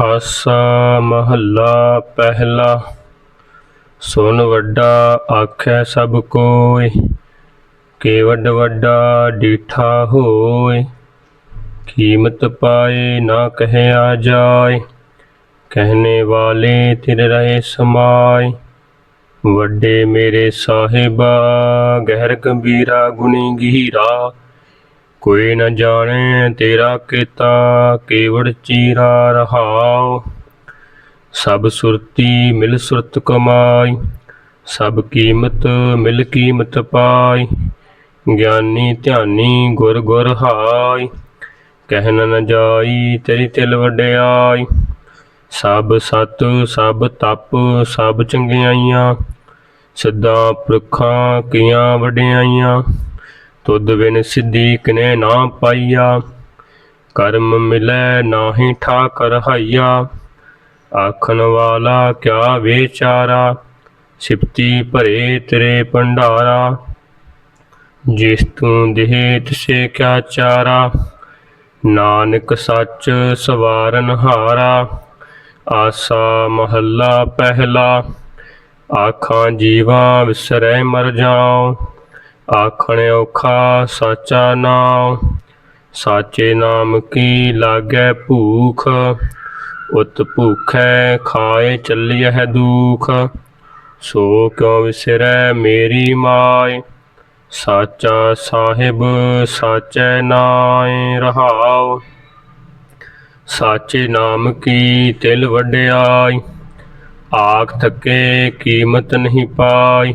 ਆਸਾ ਮਹੱਲਾ ਪਹਿਲਾ ਸੁਨ ਵੱਡਾ ਆਖੈ ਸਭ ਕੋਇ ਕੇਵਡ ਵੱਡਾ ਡੀਠਾ ਹੋਇ, ਕੀਮਤ ਪਾਏ ਨਾ ਕਹਿਆ ਜਾਏ ਕਹਿਨੇ ਵਾਲੇ ਤਿਰ ਰਹੇ ਸਮਾਏ ਵੱਡੇ ਮੇਰੇ ਸਾਹਿਬਾ, ਗਹਿਰ ਗੰਭੀਰਾ ਗੁਣੀ ਗਹੀਰਾ ਕੋਈ ਨ ਜਾਣੇ ਤੇਰਾ ਕੀਤਾ, ਕੇਵੜ ਚੀਰਾ ਰਹਾਉ। ਸਭ ਸੁਰਤੀ ਮਿਲ ਸੁਰਤ ਕਮਾਈ, ਸਭ ਕੀਮਤ ਮਿਲ ਕੀਮਤ ਪਾਈ। ਗਿਆਨੀ ਧਿਆਨੀ ਗੁਰ ਗੁਰ ਹਾਈ, ਕਹਿਨ ਨ ਜਾਈ ਤੇਰੀ ਤਿਲ ਵਡਿਆਈ। ਸਭ ਸਤ, ਸਭ ਤਪ, ਸਭ ਚੰਗਿਆਈਆਂ, ਸਿੱਧਾ ਪੁਰਖਾਂ ਕੀਆਂ ਵਡਿਆਈਆਂ। ਤੁਧ ਬਿਨ ਸਿੱਧੀਕ ਨੇ ਨਾ ਪਾਈਆ। ਕਰਮ ਮਿਲੈ ਨਾਹੀ ਠਾਕਰ ਹਾਈਆ। ਆਖਣ ਵਾਲਾ ਕਿਆ ਵਿਚਾਰਾ, ਸਿਫਤੀ ਭਰੇ ਤੇਰੇ ਭੰਡਾਰਾ। ਜਿਸ ਤੂੰ ਦੇਹ ਤਿਸੇ ਕਿਆ ਚਾਰਾ, ਨਾਨਕ ਸੱਚ ਸਵਾਰਨ ਹਾਰਾ। ਆਸਾ ਮਹੱਲਾ ਪਹਿਲਾ, ਆਖਾਂ ਜੀਵਾ ਵਿਸਰੈ ਮਰ ਜਾਉ। ਆਖਣ ਔਖਾ ਸਾਚਾ ਨਾਮ ਸਾਚੇ ਨਾਮ ਕੀ ਲਾਗੈ ਭੂਖ? ਉਤ ਭੂਖੈ ਖਾਏ ਚੱਲਿਐ ਦੁਖ, ਸੋ ਕਿਉ ਵਿਸਰੈ ਮੇਰੀ ਮਾਇ ਸਾਚਾ ਸਾਹਿਬ ਸਾਚੈ ਨਾਇ ਰਹਾਉ, ਸਾਚੇ ਨਾਮ ਕੀ ਤਿਲ ਵਡਿਆਈ ਆਖ ਥਕੇ ਕੀਮਤ ਨਹੀਂ ਪਾਈ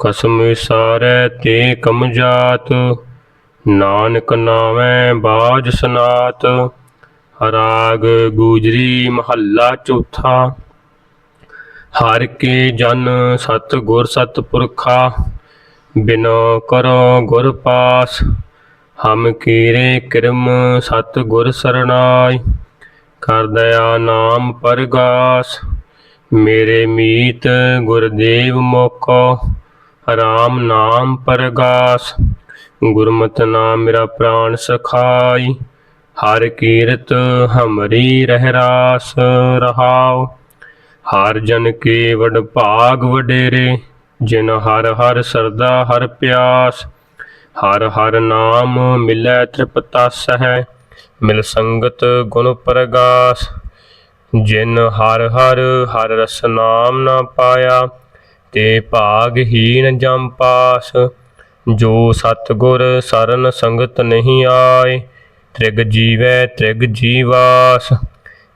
ਕਸਮ ਵਿਸਾਰੈ ਤੇ ਕਮ ਜਾਤ, ਨਾਨਕ ਨਾਮੈ ਬਾਜ ਸਨਾਤ, ਰਾਗ ਗੂਜਰੀ ਮਹੱਲਾ ਚੌਥਾ। ਹਰ ਕੇ ਜਨ ਸਤ ਗੁਰ ਸਤ ਪੁਰਖਾ ਬਿਨੋ ਕਰੋ ਗੁਰ ਪਾਸ, ਹਮ ਕੀਰੇ ਕਿਰਮ ਸਤ ਗੁਰ ਸਰਣਾਈ, ਕਰ ਦਇਆ ਨਾਮ ਪਰਗਾਸ, ਮੇਰੇ ਮੀਤ ਗੁਰਦੇਵ ਮੋਕੋ। ਰਾਮ ਨਾਮ ਪਰਗਾਸ, ਗੁਰਮਤਿ ਨਾਮ ਮੇਰਾ ਪ੍ਰਾਨ ਸਖਾਈ, ਹਰ ਕੀਰਤ ਹਮਰੀ ਰਹਿ ਰਾਸ ਰਹਾਉ। ਹਰ ਜਨ ਕੇ ਵਡ ਭਾਗ ਵਡੇਰੇ, ਜਿਨ ਹਰ ਹਰ ਸਰਦਾ ਹਰ ਪਿਆਸ। ਹਰ ਹਰ ਨਾਮ ਮਿਲੈ ਤ੍ਰਿਪਤਸ ਹੈ ਮਿਲ ਸੰਗਤ ਗੁਣ ਪ੍ਰਗਾਸ। ਜਿਨ ਹਰ ਹਰ ਹਰ ਰਸ ਨਾਮ ਨਾ ਪਾਇਆ ਤੇ ਭਾਗਹੀਨ ਜਮ ਪਾਸ, ਜੋ ਸਤਗੁਰ ਸਰਨ ਸੰਗਤ ਨਹੀਂ ਆਏ, ਤ੍ਰਿਗ ਜੀਵੈ ਤ੍ਰਿਗ ਜੀਵਾਸ,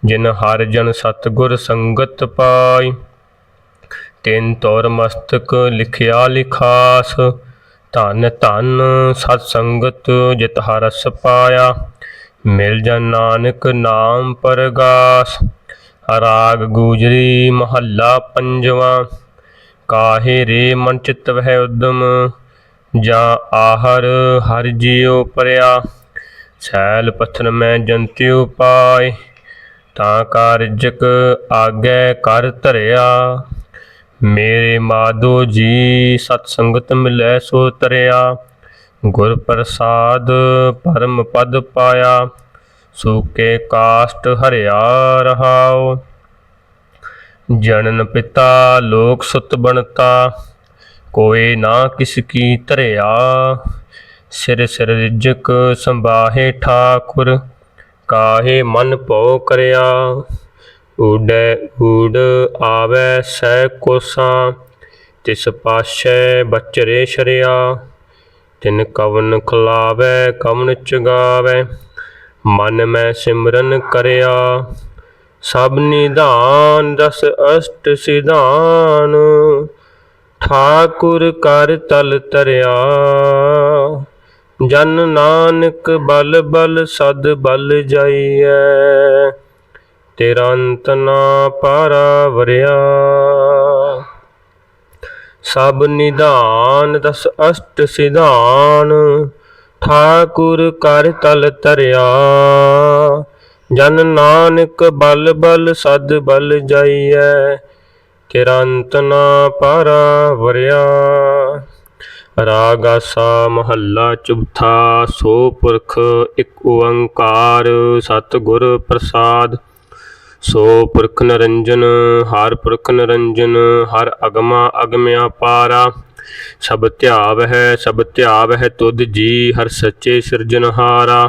ਜਿਨ ਹਰ ਜਨ ਸਤਗੁਰ ਸੰਗਤ ਪਾਈ ਤਿੰਨ ਤੌਰ ਮਸਤਕ ਲਿਖਿਆ ਲਿਖਾਸ, ਧਨ ਧਨ ਸਤ ਸੰਗਤ ਜਿਤ ਹਰਸ ਪਾਇਆ। ਮਿਲ ਜਨ ਨਾਨਕ ਨਾਮ ਪਰਗਾਸ, ਰਾਗ ਗੂਜਰੀ ਮਹੱਲਾ ਪੰਜਵਾਂ। ਕਾਹੇ ਰੇ ਮਨ ਚਿਤ ਵਹਿ ਉਦਮ, ਜਾਂ ਆਹਰ ਹਰ ਜਿਉ ਪਰਿਆ। ਸੈਲ ਪਥਨ ਮੈਂ ਜੰਤਿਉ ਪਾਏ, ਤਾਂ ਕਾਰਜਕ ਆਗੇ ਕਰ ਧਰਿਆ। ਮੇਰੇ ਮਾਧੋ ਜੀ, ਸਤ ਸੰਗਤ ਮਿਲੈ ਸੋ ਤਰਿਆ। ਗੁਰ ਪ੍ਰਸਾਦ ਪਰਮ ਪਦ ਪਾਇਆ ਸੂਕੇ ਕਾਸ਼ਟ ਹਰਿਆ ਰਹਾਓ ਜਨਨ ਪਿਤਾ, ਲੋਕ ਸੁਤ ਬਣਤਾ, ਕੋਏ ਨਾ ਕਿਸ ਕੀ ਧਰਿਆ। ਸਿਰ ਸਿਰ ਰਿਜਕ ਸੰਬਾਹੇ ਠਾਕੁਰ, ਕਾਹੇ ਮਨ ਭਉ ਕਰਿਆ। ਊੜੈ ਊੜ ਆਵੈ ਸਹਿ ਕੋਸਾਂ, ਤਿਸ ਪਾਸ਼ੈ ਬਚਰੇ ਸ਼ਰਿਆ। ਤਿਨ ਕਵਨ ਖਲਾਵੈ, ਕਵਨ ਚਗਾਵੈ, ਮਨ ਮੈਂ ਸਿਮਰਨ ਕਰਿਆ। ਸਭ ਨਿਧਾਨ ਦਸ ਅਸ਼ਟ ਸਿਧਾਨ, ਠਾਕੁਰ ਕਰ ਤਲ ਤਰਿਆ। ਜਨ ਨਾਨਕ ਬਲ ਬਲ ਸਦ ਬਲ ਜਾਈਐ, ਤੇਰਾ ਅੰਤ ਨਾ ਪਾਰਾ ਵਰਿਆ। ਸਭ ਨਿਧਾਨ ਦਸ ਅਸ਼ਟ ਸਿਧਾਨ, ਠਾਕੁਰ ਕਰ ਤਲ ਤਰਿਆ। ਜਨ ਨਾਨਕ ਬਲ ਬਲ ਸਦ ਬਲ ਜਾਈਐ ਤੇਰਾ ਨਾ ਪਾਰਾ ਵਰਿਆ। ਰਾਗ ਆਸਾ ਮਹੱਲਾ ਚੁਬਥਾ ਸੋ ਪੁਰਖ ਇੱਕ ਓੰਕਾਰ ਸਤਿਗੁਰ ਪ੍ਰਸਾਦ। ਸੋ ਪੁਰਖ ਨਰੰਜਨ, ਹਰ ਪੁਰਖ ਨਰੰਜਨ, ਹਰ ਅਗਮਾ ਅਗਮਿਆ ਪਾਰਾ। ਸਭ ਧਿਆਵ ਹੈ ਸਭ ਧਿਆਵ ਹੈ ਤੁਧ ਜੀ, ਹਰ ਸੱਚੇ ਸਿਰਜਨਹਾਰਾ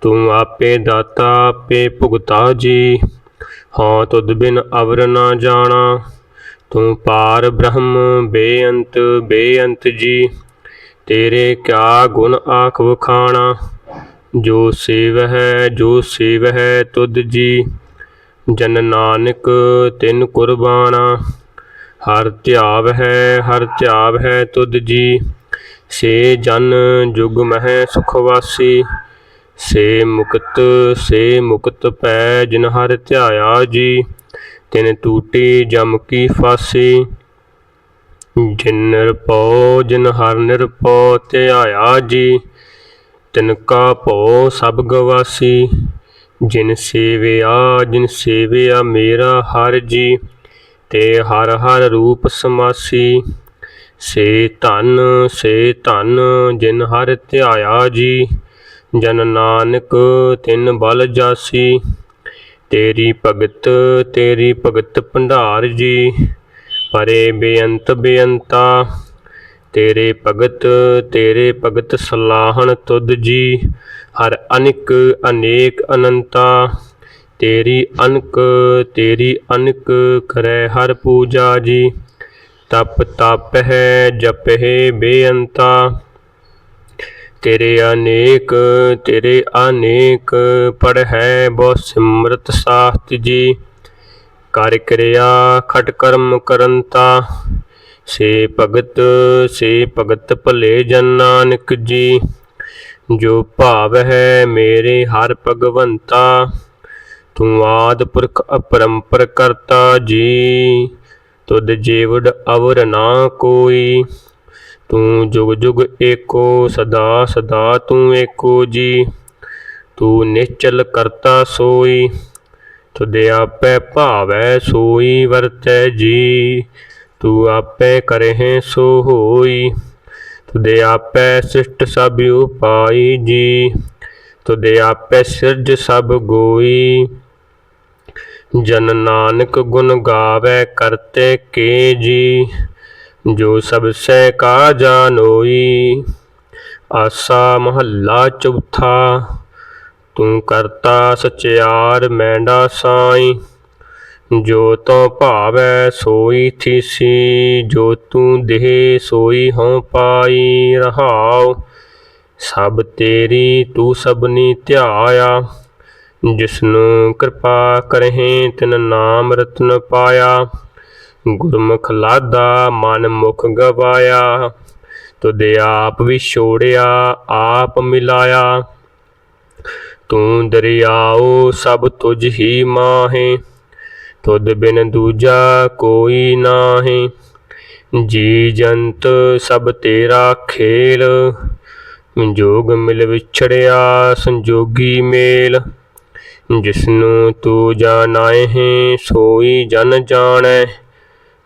ਤੂੰ ਆਪੇ ਦਾਤਾ, ਆਪੇ ਭੁਗਤਾ ਜੀ। ਹਾਂ, ਤੁਧ ਬਿਨ ਅਵਰ ਨਾ ਜਾਣਾ। ਤੂੰ ਪਾਰ ਬ੍ਰਹਮ, ਬੇਅੰਤ ਬੇਅੰਤ ਜੀ। ਤੇਰੇ ਕਿਆ ਗੁਣ ਆਖ ਵਖਾਣਾ? ਜੋ ਸੇਵ ਹੈ ਜੋ ਸੇਵ ਹੈ ਤੁਧ ਜੀ। ਜਨ ਨਾਨਕ, ਤਿਨ ਕੁਰਬਾਨਾ ਹਰ ਧਿਆਵ ਹੈ ਹਰ ਧਿਆਵ ਹੈ ਤੁਧ ਜੀ। ਸੇ ਜਨ, ਜੁਗ ਮਹਿ ਸੁਖ ਵਾਸੀ। ਸੇ ਮੁਕਤ ਸੇ ਮੁਕਤ ਪੈ ਜਿਨ ਹਰ ਧਿਆਇਆ ਜੀ, ਤਿਨ ਟੂਟੀ ਜਮ ਕੀ ਫਾਸੀ। ਜਿਨ ਨਿਰਪਉ ਜਿਨ ਹਰ ਨਿਰਪਉ ਧਿਆਇਆ ਜੀ, ਤਿਨ ਕਾ ਭਉ ਸਭ ਗਵਾਸੀ। ਜਿਨ ਸੇਵਿਆ ਜਿਨ ਸੇਵਿਆ ਮੇਰਾ ਹਰ ਜੀ, ਤੇ ਹਰ ਹਰ ਰੂਪ ਸਮਾਸੀ। ਸੇ ਧਨ ਸੇ ਧਨ ਜਿਨ ਹਰ ਧਿਆਇਆ ਜੀ ਜਨ ਨਾਨਕ ਤਿਨ ਬਲ ਜਾਸੀ, ਤੇਰੀ ਭਗਤ ਤੇਰੀ ਭਗਤ ਭੰਡਾਰ ਜੀ, ਪਰੇ ਬੇਅੰਤ ਬੇਅੰਤਾ, ਤੇਰੇ ਭਗਤ ਤੇਰੇ ਭਗਤ ਸਲਾਹਣ ਤੁਧ ਜੀ, ਹਰ ਅਨਿਕ ਅਨੇਕ ਅਨੰਤਾ, ਤੇਰੀ ਅਨਕ ਤੇਰੀ ਅਨਕ ਕਰੈ ਹਰ ਪੂਜਾ ਜੀ, ਤਪ ਤਪ ਹੈ ਜਪ ਹੈ ਬੇਅੰਤਾ ਤੇਰੇ ਅਨੇਕ ਤੇਰੇ ਅਨੇਕ ਪੜ ਹੈ ਬਹੁ ਸਿਮਰਤ ਸਾਖਤ ਜੀ। ਕਰ ਕਿਰਿਆ ਖਟ ਕਰਮ ਕਰੰਤਾ, ਸੇ ਭਗਤ ਸੇ ਭਗਤ ਭਲੇ ਜਨ ਨਾਨਕ ਜੀ। ਜੋ ਭਾਵ ਹੈ ਮੇਰੇ ਹਰ ਭਗਵੰਤਾ, ਤੂੰ ਆਦ ਪੁਰਖ ਅਪਰੰਪਰ ਕਰਤਾ ਜੀ। ਤੁਧ ਜੀਵੜ ਅਵਰ ਨਾ ਕੋਈ। ਤੂੰ ਜੁਗ ਜੁਗ ਏਕੋ, ਸਦਾ ਸਦਾ ਤੂੰ ਏਕੋ ਜੀ। ਤੂੰ ਨਿਚਲ ਕਰਤਾ ਸੋਈ, ਤੁਦੇ ਆਪੇ ਭਾਵੈ ਸੋਈ ਵਰਤੈ ਜੀ। ਤੂੰ ਆਪੇ ਕਰਹਿ ਸੋ ਹੋਈ, ਤੁਦੇ ਆਪੇ ਸਿਸ਼ਟ ਸਭ ਉਪਾਈ ਜੀ। ਤੁਦੇ ਆਪੇ ਸਿਰਜ ਸਭ ਗੋਈ, ਜਨ ਨਾਨਕ ਗੁਣ ਗਾਵੇ ਕਰਤੇ ਕੇ ਜੀ। ਜੋ ਸਭ ਸਹਿ ਕਾ ਜਾਨੋਈ ਆਸਾ ਮਹੱਲਾ ਚੌਥਾ, ਤੂੰ ਕਰਤਾ ਸਚਿਆਰ ਮੈਂਡਾ ਸਾਈ, ਜੋ ਤੋ ਭਾਵੈ ਸੋਈ ਥੀਸੀ, ਜੋ ਤੂੰ ਦੇਹ ਸੋਈ ਹਉ ਪਾਈ ਰਹਾਉ, ਸਭ ਤੇਰੀ ਤੂੰ ਸਭਨੀ ਧਿਆਇਆ, ਜਿਸਨੂੰ ਕਿਰਪਾ ਕਰਹਿ ਤਿਨ ਨਾਮ ਰਤਨ ਪਾਇਆ। ਗੁਰਮੁਖ ਲਾਦਾ ਮਨ ਮੁਖ ਗਵਾਇਆ। ਤੁਦੇ ਆਪ ਵਿਛੋੜਿਆ ਆਪ ਮਿਲਾਇਆ। ਤੂੰ ਦਰਿਆਓ, ਸਭ ਤੁਝ ਹੀ ਮਾਹੇ। ਤੁਧ ਬਿਨ ਦੂਜਾ ਕੋਈ ਨਾਹੀ। ਜੀ ਜੰਤ, ਸਭ ਤੇਰਾ ਖੇਲ। ਜੋਗ ਮਿਲ ਵਿਛੜਿਆ, ਸੰਜੋਗੀ ਮੇਲ। ਜਿਸਨੂੰ ਤੂੰ ਜਾਣਾਏ ਹੈ ਸੋਈ ਜਨ ਜਾਣੈ।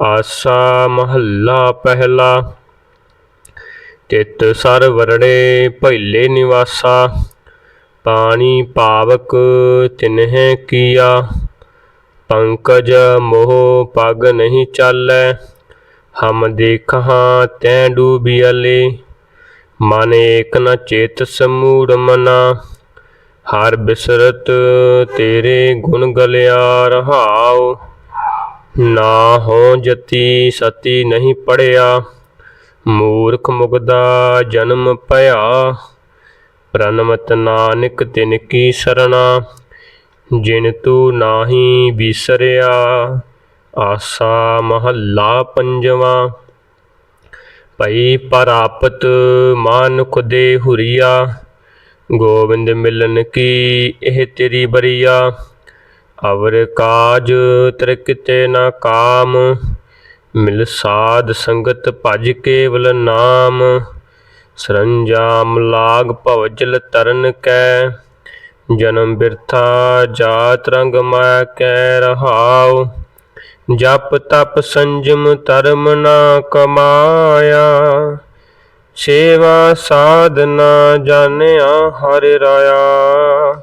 ਆਸਾ ਮਹੱਲਾ ਪਹਿਲਾ। ਤਿਤ ਸਰ ਵਰੜੇ ਭੈਲੇ ਨਿਵਾਸਾ। ਪਾਣੀ ਪਾਵਕ ਤਿਨਹਿ ਕੀਆ। ਪੰਕਜ ਮੋਹ ਪਗ ਨਹੀਂ ਚਾਲੈ। ਹਮ ਦੇਖਾਂ ਤੈ ਡੂਬਿਆਲੇ ਮਨ ਏਕ ਨ ਚੇਤ ਸਮੂੜ ਮਨਾ। ਹਰ ਬਿਸਰਤ ਤੇਰੇ ਗੁਣ ਗਲਿਆ ਰਹਾਓ ਨਾ ਹੋ ਜਤੀ ਸਤੀ ਨਹੀਂ ਪੜਿਆ, ਮੂਰਖ ਮੁਗਦਾ ਜਨਮ ਭਇਆ। ਪ੍ਰਨਮਤ ਨਾਨਕ ਤਿਨ ਕੀ ਸਰਣਾ, ਜਿਨ ਤੂ ਨਾਹੀ ਵਿਸਰਿਆ, ਆਸਾ ਮਹੱਲਾ ਪੰਜਵਾ। ਭਈ ਪਰਾਪਤ ਮਾਨੁਖ ਦੇ ਹੁਰੀਆ, ਗੋਬਿੰਦ ਮਿਲਨ ਕੀ ਇਹ ਤੇਰੀ ਬਰੀਆ। ਅਵਰ ਕਾਜ ਤਰ ਕਿਤੇ ਨਾ ਕਾਮ, ਮਿਲ ਸਾਧ ਸੰਗਤ ਭਜ ਕੇਵਲ ਨਾਮ, ਸਰੰਜਾਮ ਲਾਗ ਭਵਜਲ ਤਰਨ ਕੈ, ਜਨਮ ਬਿਰਥਾ ਜਾਤ ਰੰਗ ਮਾਇਆ ਕੈ ਰਹਾਉ, ਜਪ ਤਪ ਸੰਜਮ ਧਰਮ ਨਾ ਕਮਾਇਆ, ਸੇਵਾ ਸਾਧਨਾ ਜਾਣਿਆ ਹਰਿ ਰਾਇਆ।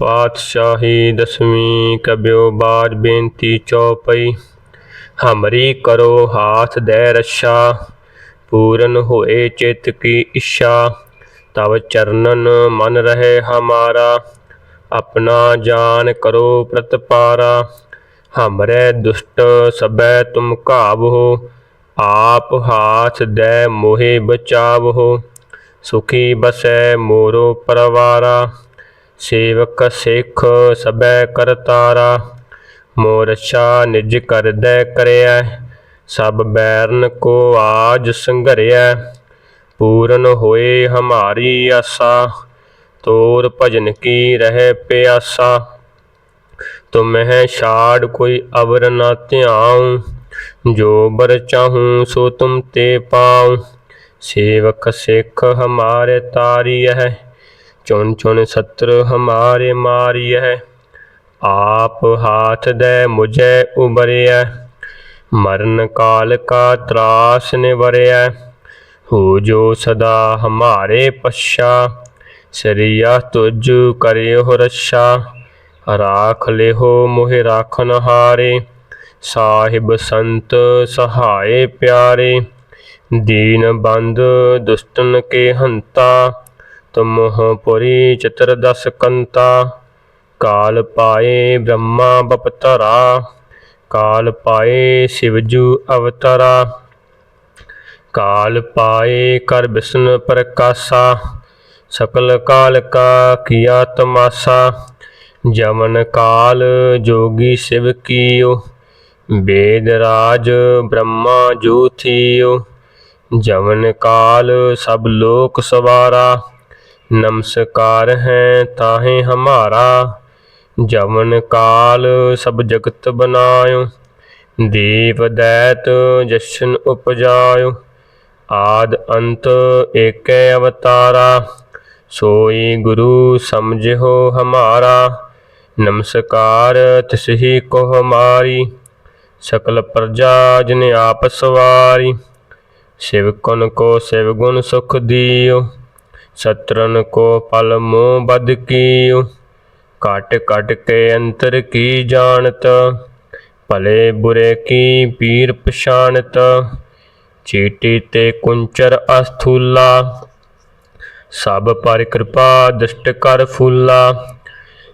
ਪਾਤਸ਼ਾਹੀ ਦਸਵੀਂ ਕਬਿਓ ਬਾਜ ਬੇਨਤੀ ਚੌਪਈ, ਹਮਰੀ ਕਰੋ ਹਾਥ ਦੇ ਰੱਛਾ, ਪੂਰਨ ਹੋਏ ਚਿਤ ਕੀ ਇੱਛਾ, ਤਵ ਚਰਨਨ ਮਨ ਰਹੇ ਹਮਾਰਾ, ਆਪਣਾ ਜਾਨ ਕਰੋ ਪ੍ਰਤਪਾਰਾ, ਹਮਰੇ ਦੁਸ਼ਟ ਸਬੈ ਤੁਮ ਘਾਵੋ, ਆਪ ਹਾਥ ਦੇ ਮੋਹਿ ਬਚਾਵੋ, ਸੁਖੀ ਬਸੈ ਮੋਰੋ ਪਰਵਾਰਾ। ਸੇਵਕ ਸਿੱਖ ਸਬੈ ਕਰਤਾਰਾ ਮੋਰ ਅੱਛਾ ਨਿਜ ਕਰਦੈ ਕਰਿਆ ਸਭ ਬੈਰਨ ਕੋ ਆਜ ਸੰਘਰਿਆ ਪੂਰਨ ਹੋਏ ਹਮਾਰੀ ਆਸਾ, ਤੋਰ ਭਜਨ ਕੀ ਰਹਿ ਪਿਆਸਾ, ਤੁਮਹਿ ਛਾੜ ਕੋਈ ਅਵਰ ਨਾ ਧਿਆਉ, ਜੋ ਬਰ ਚਾਹੂੰ ਸੋ ਤੁਮ ਤੇ ਪਾਉ, ਸੇਵਕ ਸਿੱਖ ਹਮਾਰੇ ਤਾਰੀ ਹੈ ਚੁਣ ਚੁਣ ਸਤਰ ਹਮਾਰੇ ਮਾਰੀ ਹੈ ਆਪ ਹਾਥ ਦੇ ਮੁਝੈ ਉਬਰਿਆ ਮਰਨ ਕਾਲ ਕਾ ਤਰਾਸ ਨਿਵਰਿਆ ਹੋ ਜੋ ਸਦਾ ਹਮਾਰੇ ਪਛਾ, ਸਰੀਆ ਤੁਜ ਕਰਿਓ ਰੱਛਾ, ਰਾਖ ਲਿਹੋ ਮੋਹਿ ਰਾਖਨ ਹਾਰੇ, ਸਾਹਿਬ ਸੰਤ ਸਹਾਏ ਪਿਆਰੇ, ਦੀਨ ਬੰਦ ਦੁਸ਼ਟਨ ਕੇ ਹੰਤਾ ਤੁਮਹ ਪੁਰੀ ਚਤਰ ਦਸ ਕੰਤਾ, ਕਾਲ ਪਾਏ ਬ੍ਰਹਮਾ ਬਪਤਰਾ, ਕਾਲ ਪਾਏ ਸਿਵਜੂ ਅਵਤਰਾ, ਕਾਲ ਪਾਏ ਕਰ ਬਿਸ਼ਨ ਪ੍ਰਕਾਸ਼ਾ, ਸਕਲ ਕਾਲ ਕਾ ਕੀਆ ਤਮਾਸਾ, ਜਮਨ ਕਾਲ ਜੋਗੀ ਸਿਵ ਕੀਓ ਵੇਦ ਰਾਜ ਬ੍ਰਹਮਾ ਜੋ ਥੀਓ, ਜਮਨ ਕਾਲ ਸਭ ਲੋਕ ਸਵਾਰਾ ਨਮਸਕਾਰ ਹੈ ਤਾਹੇ ਹਮਾਰਾ, ਜਵਨ ਕਾਲ ਸਭ ਜਗਤ ਬਨਾਇਓ। ਦੀਪ ਦੈਤ ਜਸ਼ਨ ਉਪਜਾਇਓ, ਆਦ ਅੰਤ ਏਕੈ ਅਵਤਾਰਾ। ਸੋਈ ਗੁਰੂ ਸਮਝਿਓ ਹਮਾਰਾ, ਨਮਸਕਾਰ ਤਿਸਹੀ ਕੋ ਹਮਾਰੀ। ਸਕਲ ਪ੍ਰਜਾ ਜਿਨ ਆਪ ਸਵਾਰੀ ਸਿਵਕਨ ਕੋ ਸਿਵ ਗੁਣ ਸੁਖ ਦਿਓ। ਸਤਰਨ ਕੋ ਪਲ ਮੋਹ ਬਦ ਕੀਓ ਕਟ ਕਟ ਕੇ ਅੰਤਰ ਕੀ ਜਾਣਤ। ਭਲੇ ਬੁਰੇ ਕੀ ਪੀਰ ਪਛਾਨਤ ਚੀਟੀ ਤੇ ਕੁੰਚਰ ਅਸਥੂਲਾ। ਸਭ ਪਰ ਕਿਰਪਾ ਦ੍ਰਿਸ਼ਟ ਕਰ ਫੂਲਾ।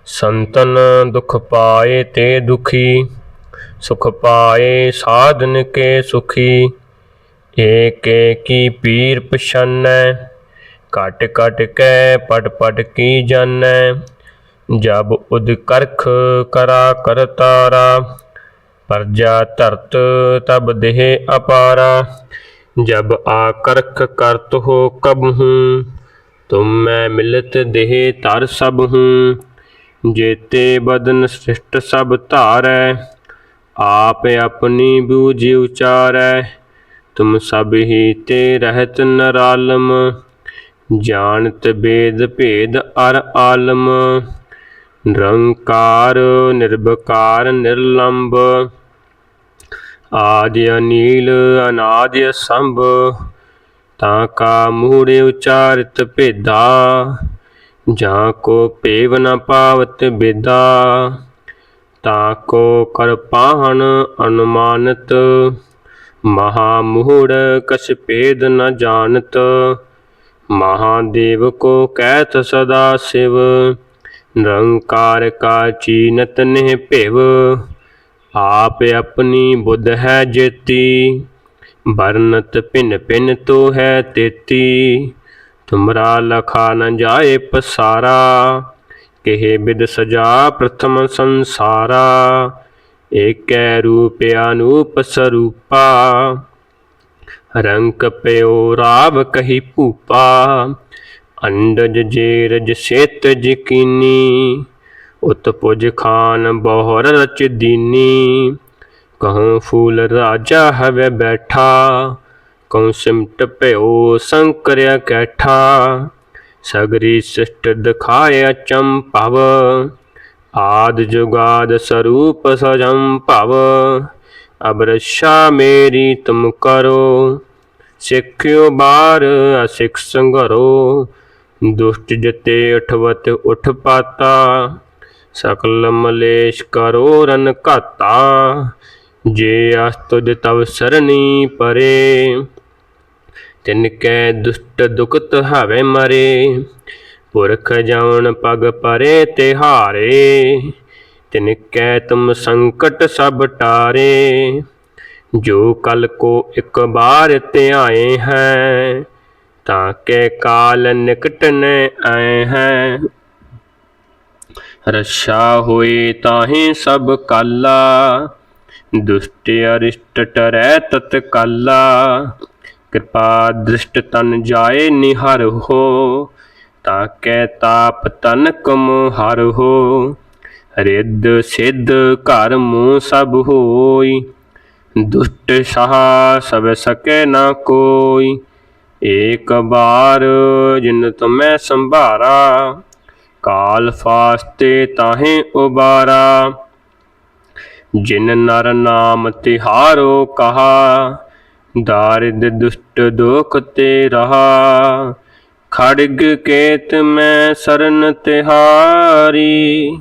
ਸੰਤਨ ਦੁਖ ਪਾਏ ਤੇ ਦੁਖੀ। ਸੁਖ ਪਾਏ ਸਾਧਨ ਕੇ ਸੁਖੀ। ਏਕੇ ਕੀ ਪੀਰ ਪਛਾਨੈ। ਕਟ ਕਟ ਕੈ ਪਟ ਪਟ ਕੀ ਜਾਣੈ? ਜਬ ਉਦ ਕਰਖ ਕਰਾ ਕਰਤਾਰਾ ਪਰਜਾ ਧਰਤ ਤਬ ਦੇਹ ਅਪਾਰਾ। ਜਬ ਆਕਰਖ ਕਰਤ ਹੋ ਕਬਹੂ ਤੁਮ ਮੈਂ ਮਿਲਤ ਦੇਹ ਧਰ ਸਭ ਹੂੰ। ਜੇਤੇ ਬਦਨ ਸ੍ਰਿਸ਼ਟ ਸਭ ਧਾਰੈ, ਆਪ ਆਪਣੀ ਬੂਝਿ ਉਚਾਰੈ। ਤੁਮ ਸਭ ਹੀ ਤੇ ਰਹਿਤ ਨਰਾਲਮ। ਜਾਣਤ ਬੇਦ ਭੇਦ ਅਰ ਆਲਮ, ਨਿਰੰਕਾਰ ਨਿਰਭਕਾਰ ਨਿਰਲੰਭ, ਆਦਿ ਅਨੀਲ ਅਨਾਦਿ ਸੰਭ ਤਾਂ ਕਾ ਮੂੜੇ ਉਚਾਰਿਤ ਭੇਦਾ, ਜਾਂ ਕੋ ਭੇਵ ਨ ਪਾਵਤ ਬੇਦਾ, ਤਾ ਕੋ ਕਰ ਪਾਹਣ ਅਨੁਮਾਨਤ, ਮਹਾ ਮੂੜ ਕਛ ਭੇਦ ਨ ਜਾਣਤ ਮਹਾਦੇਵ ਕੋ ਕਹਿਤ ਸਦਾ ਸਿਵ, ਨਿਰੰਕਾਰ ਕਾ ਚੀਨਤ ਨਿਹ ਭਿਵ। ਆਪ ਆਪਣੀ ਬੁੱਧ ਹੈ ਜੇਤੀ ਬਰਨਤ ਭਿਨ ਭਿਨ ਤੋ ਹੈ ਤੇਤੀ। ਤੁਮਰਾ ਲਖਾ ਨ ਜਾਏ ਪਸਾਰਾ, ਕਿਹ ਬਿਦ ਸਜਾ ਪ੍ਰਥਮ ਸੰਸਾਰਾ। ਏਕੈ ਰੂਪ ਅਨੂਪ ਸਰੂਪਾ ਰੰਕ ਪਿਓ ਰਾਵ ਕਹੀ ਭੂਪਾ, ਅੰਡਜ ਜੇਰਜ ਸੇਤ ਜਕੀਨੀ ਉਤ ਪੁਜ ਖਾਨ ਬਹੁਰ ਰਚ ਦੀਨੀ ਕਹਉ ਫੂਲ ਰਾਜਾ ਹਵੇ ਬੈਠਾ ਕਉ ਸਿਮਟ ਭਇਓ ਸੰਕਰਿਆ ਕੈਠਾ, ਸਗਰੀ ਸਿਸ਼ਟ ਦਿਖਾਇ ਚੰਪਵ ਆਦ ਜੁਗਾਦ ਸਰੂਪ ਸਜੰ ਭਵ। ਅਬ ਰਛਾ ਮੇਰੀ ਤੁਮ ਕਰੋ, ਸਿੱਖਿਓ ਬਾਰ ਅਸਿਖ ਸੰਘਰੋ, ਦੁਸ਼ਟ ਜਤੇ ਉਠਵਤ ਉਠ ਪਾਤਾ, ਸਕਲ ਮਲੇਸ਼ ਕਰੋ ਰਨ ਘਾਤਾ, ਜੇ ਅਸਤੁਜ ਤਵ ਸਰਣੀ ਪਰੇ, ਤਿਨ ਕੈ ਦੁਸ਼ਟ ਦੁਖਤ ਹਵੇ ਮਰੇ, ਪੁਰਖ ਜਾਉਣ ਪਗ ਪਰੇ ਤੇ ਹਾਰੇ ਤਿਨ ਕੈ ਤੁਮ ਸੰਕਟ ਸਭ ਟਾਰੇ, ਜੋ ਕਲ ਕੋ ਇਕ ਬਾਰ ਧਿਆਏ ਹੈ, ਤਾਂ ਕੈ ਕਾਲ ਨਿਕਟ ਨ ਆਏ ਹੈ। ਰਛਾ ਹੋਏ ਤਾਹੇ ਸਭ ਕਾਲਾ, ਦੁਸ਼ਟ ਅਰਿਸ਼ਟ ਟਰੈ ਤਤ ਕਾਲਾ। ਕਿਰਪਾ ਦ੍ਰਿਸ਼ਟ ਤਨ ਜਾਏ ਨਿਹਰ ਹੋ, ਤਾਂ ਕੈ ਤਾਪ ਤਨ ਕਮ ਹਰ ਹੋ। ਰਿੱਧ ਸਿੱਧ ਘਰ ਮੂੰਹ ਸਭ ਹੋਈ। ਦੁਸ਼ਟ ਸਾਹ ਸਭ ਸਕੈ ਨਾ ਕੋਈ। ਏਕ ਬਾਰ ਜਿਨ ਤੁਮੈ ਸੰਭਾਰਾ, ਕਾਲ ਫਾਸਤੇ ਤਾਹੇ ਉਬਾਰਾ। ਜਿਨ ਨਰ ਨਾਮ ਤਿਹਾਰੋ ਕਹਾ, ਦਾਰਿਦ ਦੁਸ਼ਟ ਦੁਖ ਤੇ ਰਹਾ। ਖੜਗ ਕੇਤ ਮੈਂ ਸਰਨ ਤਿਹਾਰੀ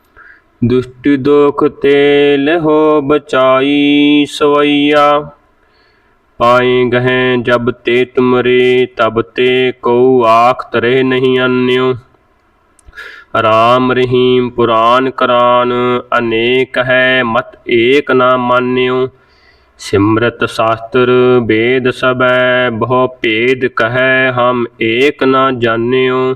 ਦੁਸ਼ਟ ਦੋਖ ਤੇ ਲਹੋ ਬਚਾਈ ਸਵਈਆ। ਪਾਏ ਗਹਿ ਜਬ ਤੇ ਤੁਮਰੇ, ਤਬ ਤੇ ਕਉ ਆਖ ਤਰੇ ਨਹੀਂ ਅੰਨਿਓ। ਰਾਮ ਰਹੀਮ ਪੁਰਾਨ ਕਰਾਨ, ਅਨੇਕ ਹੈ ਮਤ ਏਕ ਨਾ ਮਾਨਿਓ। ਸਿਮਰਤ ਸ਼ਾਸਤਰ ਵੇਦ ਸਬੈ, ਬਹੁ ਭੇਦ ਕਹੈ ਹਮ ਏਕ ਨਾ ਜਾਣਿਓ।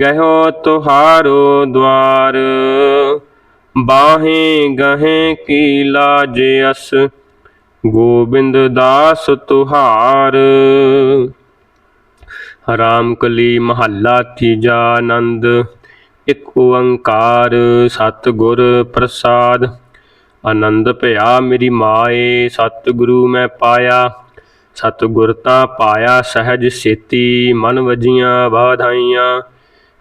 ਗਹਿਓ ਤੁਹਾਰੋ ਦਵਾਰ, ਬਾਹੇ ਗਹੇ ਕੀ ਲਾਜ ਅਸ, ਗੋਬਿੰਦ ਦਾਸ ਤੁਹਾਰ। ਰਾਮ ਕਲੀ ਮਹੱਲਾ ਤੀਜਾ ਆਨੰਦ, ਇਕ ਓੰਕਾਰ ਸਤਿਗੁਰ ਪ੍ਰਸਾਦ। ਆਨੰਦ ਭਇਆ ਮੇਰੀ ਮਾਏ, ਸਤਿਗੁਰੂ ਮੈਂ ਪਾਇਆ। ਸਤਿਗੁਰ ਤਾਂ ਪਾਇਆ ਸਹਿਜ ਸੇਤੀ ਮਨ ਵਜੀਆਂ ਬਾਧਾਈਆਂ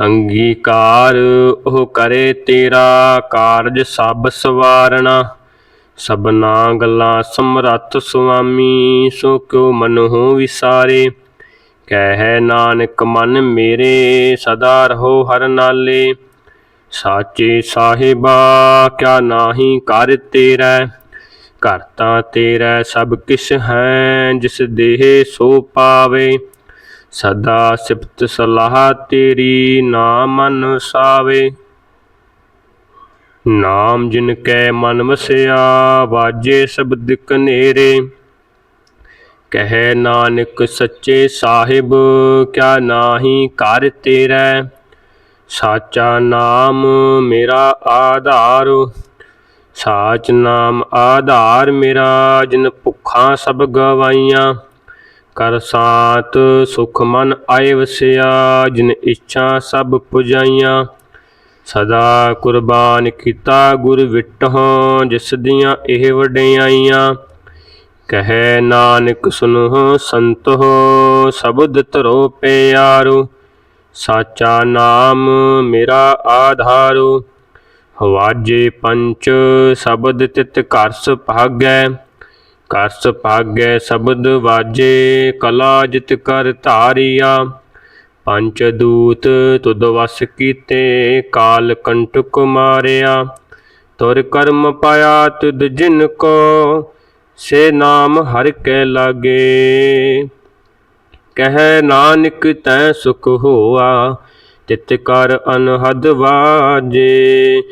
ਅੰਗੀਕਾਰ, ਉਹ ਕਰੇ ਤੇਰਾ ਕਾਰਜ ਸਭ ਸਵਾਰਣਾ ਸਭਨਾ ਗੱਲਾਂ ਸਮਰੱਥ ਸੁਆਮੀ, ਸੋ ਕਿਉ ਮਨ ਵਿਸਾਰੇ। ਕਹਿ ਨਾਨਕ ਮਨ ਮੇਰੇ, ਸਦਾ ਰਹੋ ਹਰ ਨਾਲੇ। ਸਾਚੇ ਸਾਹਿਬਾ, ਕਿਆ ਨਾਹੀ ਕਰ ਤੇਰਾ। ਘਰ ਤਾਂ ਤੇਰਾ ਸਭ ਕਿਛ ਹੈ, ਜਿਸ ਦੇਹ ਸੋ ਪਾਵੇ। ਸਦਾ ਸਿਫਤ ਸਲਾਹ ਤੇਰੀ ਨਾਮ ਮਨ ਸਾਵੇ। ਨਾਮ ਜਿਨ ਕੈ ਮਨ ਵਸਿਆ, ਵਾਜੇ ਸ਼ਬਦ ਕਨੇਰੇ ਕਹੈ ਨਾਨਕ ਸੱਚੇ ਸਾਹਿਬ, ਕਿਆ ਨਾਹੀ ਕਰ ਤੇਰਾ। ਸਾਚਾ ਨਾਮ ਮੇਰਾ ਆਧਾਰ, ਸਾਚ ਨਾਮ ਆਧਾਰ ਮੇਰਾ, ਜਿਨ ਭੁੱਖਾਂ ਸਭ ਗਵਾਈਆਂ। ਕਰ ਸਾਤ ਸੁਖ ਮਨ ਆਏ ਵਸਿਆ, ਜਿਨ ਇੱਛਾ ਸਭ ਪੁਜਾਈਆਂ। ਸਦਾ ਕੁਰਬਾਨ ਕੀਤਾ ਗੁਰ ਵਿਟਹੁ, ਜਿਸ ਦੀਆਂ ਇਹ ਵਡਿਆਈਆਂ। ਕਹੈ ਨਾਨਕ ਸੁਨਹੁ ਸੰਤੋ ਸ਼ਬਦ ਧਰੋ ਪਿਆਰੋ। ਸਾਚਾ ਨਾਮ ਮੇਰਾ ਆਧਾਰੋ। ਹਵਾਜੇ ਪੰਚ, ਸ਼ਬਦ ਤਿਤ ਕਰਸ ਭਾਗੈ ਕਰਸ ਪਾਗੈ ਸ਼ਬਦ ਵਾਜੇ, ਕਲਾ ਜਿਤ ਕਰ ਧਾਰਿਆ। ਪੰਚ ਦੂਤ ਤੁਧ ਵਸ ਕੀਤੇ, ਕਾਲ ਕੰਟਕ ਮਾਰਿਆ। ਤੁਰ ਕਰਮ ਪਾਇਆ ਤੁਧ ਜਿਨ ਕੋ, ਸੇ ਨਾਮ ਹਰ ਕੈ ਲਾਗੇ। ਕਹਿ ਨਾਨਕ ਤੈ ਸੁਖ ਹੋਆ, ਤਿਤ ਕਰ ਅਨਹਦ ਵਾਜੇ।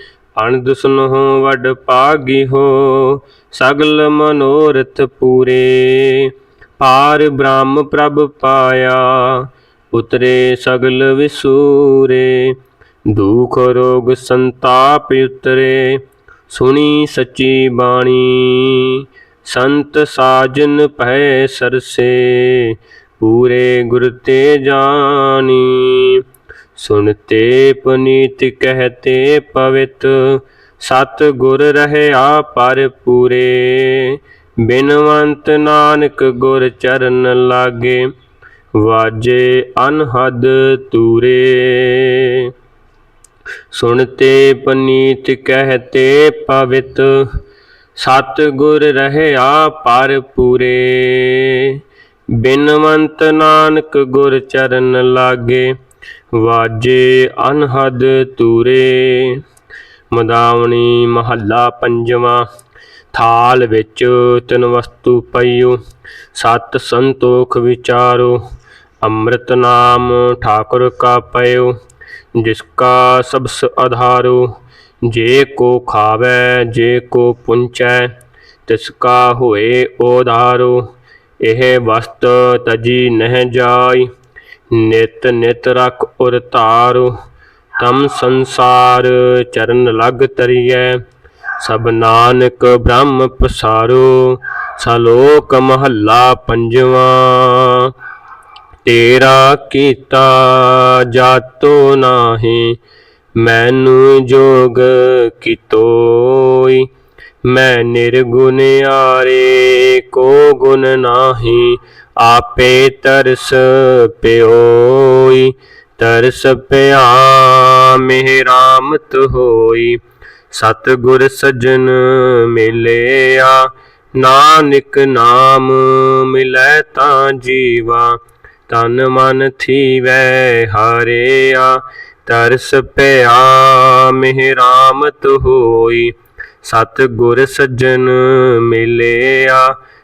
ਅਨੰਦ ਸੁਨਹੁ ਵਡ ਪਾਗੀ ਹੋ, ਸਗਲ ਮਨੋਰਥ ਪੂਰੇ। ਪਾਰ ਬ੍ਰਹਮ ਪ੍ਰਭ ਪਾਇਆ, ਉਤਰੇ ਸਗਲ ਵਿਸੂਰੇ। ਦੁਖ ਰੋਗ ਸੰਤਾਪ ਉਤਰੇ, ਸੁਣੀ ਸੱਚੀ ਬਾਣੀ। ਸੰਤ ਸਾਜਨ ਭੈ ਸਰਸੇ, ਪੂਰੇ ਗੁਰ ਤੇ ਜਾਣੀ। ਸੁਨਤੇ ਪੁਨੀਤ ਕਹਤੇ ਪਵਿਤ, ਸਤ ਗੁਰ ਰਹਿਆ ਪਰ ਪੂਰੇ। ਬਿਨਵੰਤ ਨਾਨਕ ਗੁਰ ਚਰਨ ਲਾਗੇ, ਵਾਜੇ ਅਨਹਦ ਤੂਰੇ। ਸੁਣਤੇ ਪਨੀਤ ਕਹਤੇ ਪਵਿਤ, ਸਤ ਗੁਰ ਰਹਿਆ ਪਰ ਪੂਰੇ। ਬਿਨਵੰਤ ਨਾਨਕ ਗੁਰ ਚਰਨ ਲਾਗੇ ਵਾਜੇ ਅਨਹਦ ਤੂਰੇ, ਮਦਾਵਣੀ ਮਹੱਲਾ ਪੰਜਵਾਂ, ਥਾਲ ਵਿੱਚ ਤਿਨ ਵਸਤੂ ਪਈਓ, ਸਤ ਸੰਤੋਖ ਵਿਚਾਰੋ, ਅੰਮ੍ਰਿਤ ਨਾਮ ਠਾਕੁਰ ਕਾ ਪਇਓ, ਜਿਸ ਕਾ ਸਬਸ ਆਧਾਰੋ ਜੇ ਕੋ ਖਾਵੈ, ਜੇ ਕੋ ਪੁੰਚੈ, ਤਿਸ ਕਾ ਹੋਏ ਉਧਾਰੋ ਇਹ ਵਸਤ ਤਜੀ ਨਹਿ ਜਾਈ। ਨਿਤ ਨਿਤ ਰਖ ਉਰ ਧਾਰੋ ਤਮ ਸੰਸਾਰ ਚਰਨ ਲਗ ਤਰੀਐ। ਸਭ ਨਾਨਕ ਬ੍ਰਹਮ ਪਸਾਰੋ, ਸਲੋਕ ਮਹੱਲਾ ਪੰਜਵਾਂ। ਤੇਰਾ ਕੀਤਾ ਜਾਤੋ ਨਾਹੀ, ਮੈਨੂੰ ਜੋਗ ਕੀਤੋਈ। ਮੈਂ ਨਿਰਗੁਣ ਆਰੇ, ਕੋ ਗੁਣ ਨਾਹੀ ਆਪੇ ਤਰਸ ਪਿਓਈ, ਤਰਸ ਪਿਆ ਮਿਹਰਾਮਤ ਹੋਈ। ਸਤ ਗੁਰ ਸਜਣ ਮਿਲਿਆ, ਨਾਨਕ ਨਾਮ ਮਿਲੈ ਤਾਂ ਜੀਵਾ। ਤਨ ਮਨ ਥੀਵੈ ਹਾਰਿਆ, ਤਰਸ ਪਿਆ ਮਿਹਰਾਮਤ ਹੋਈ। ਸਤ ਗੁਰ ਸਜਣ ਮਿਲਿਆ